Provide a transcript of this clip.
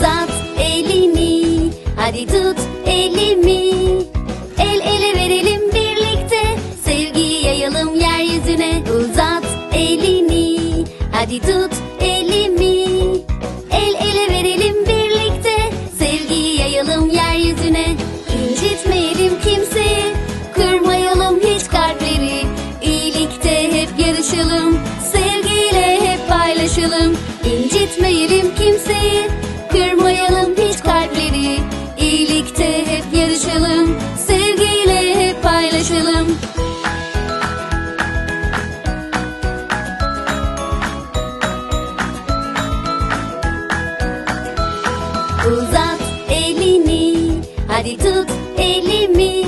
Uzat elini. Hadi tut elimi. El ele verelim birlikte. Sevgiyi yayalım yeryüzüne. Uzat elini. Hadi tut elimi. El ele verelim birlikte. Sevgiyi yayalım yeryüzüne. İncitmeyelim kimseyi Kırmayalım hiç kalpleri. İyilikte hep yarışalım. Sevgiyle hep paylaşalım. İncitmeyelim kimseyi. Uzat elini, hadi tut elimi.